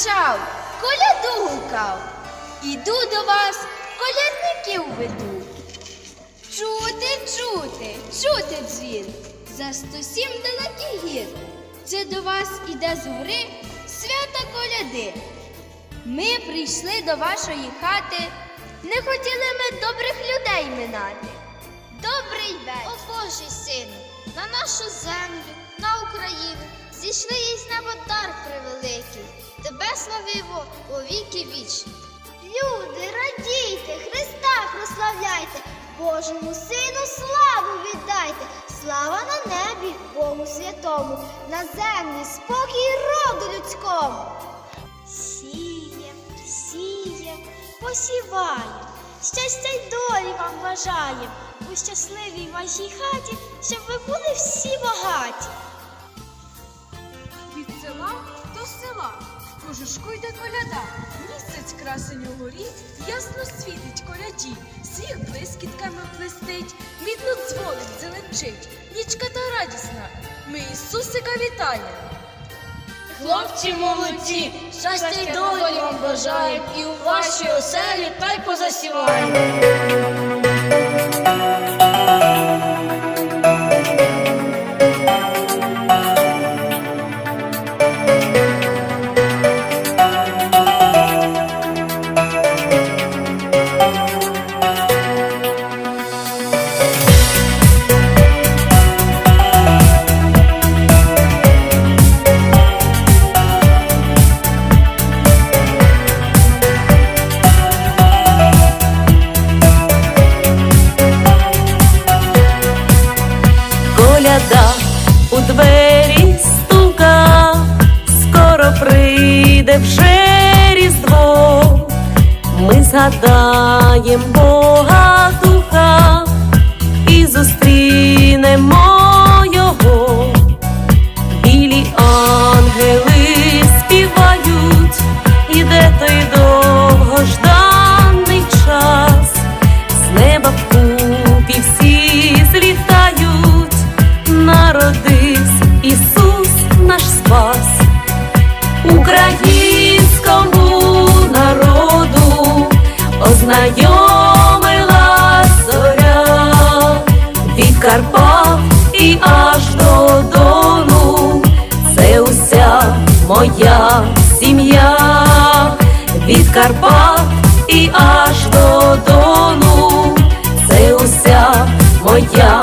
Кричав, коляду гукав? Іду до вас, колядників веду. Чути, чути, чути дзвін, за сто сім далеких гір. Це до вас іде з гори свята коляди. Ми прийшли до вашої хати, не хотіли ми добрих людей минати. Добрий вечір. О Божий сину, на нашу землю, на Україну зійшли із дар превеликий. Тебе славимо у віки вічні. Люди, радійте, Христа прославляйте, Божому сину славу віддайте. Слава на небі, Богу святому, на землі спокій роду людському. Сієм, сієм, посіваєм, щастя й долі вам бажаєм, у щасливій вашій хаті, щоб ви були всі багаті. Кожушку йде коляда. Місяць красень у горі, ясно світить коляді, сніг блискітками блистить, мідно дзвоник зеленчить, нічка та радісна. Ми Ісусика вітаємо. Хлопці молодці, щастя й долі вам бажаєм, і у вашій оселі та й позасіваємо. Вже різдво, ми згадаєм Бога духа і зустрінемо Карпат і аж до Дону, це уся моя сім'я, від Карпат і аж до Дону, це уся моя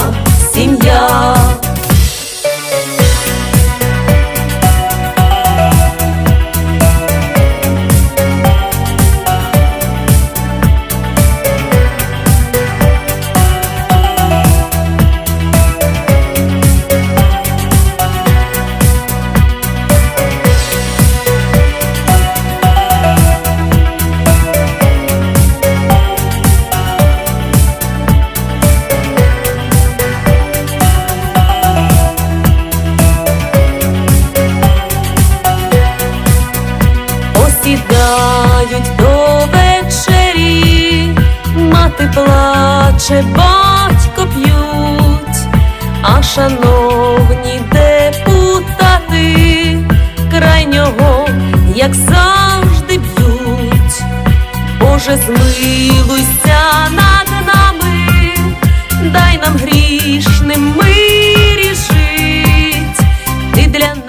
батько п'ють, а шановні депутати крайнього, як завжди б'ють, Боже, змилуйся над нами, дай нам грішним ми рішить, ти для нас.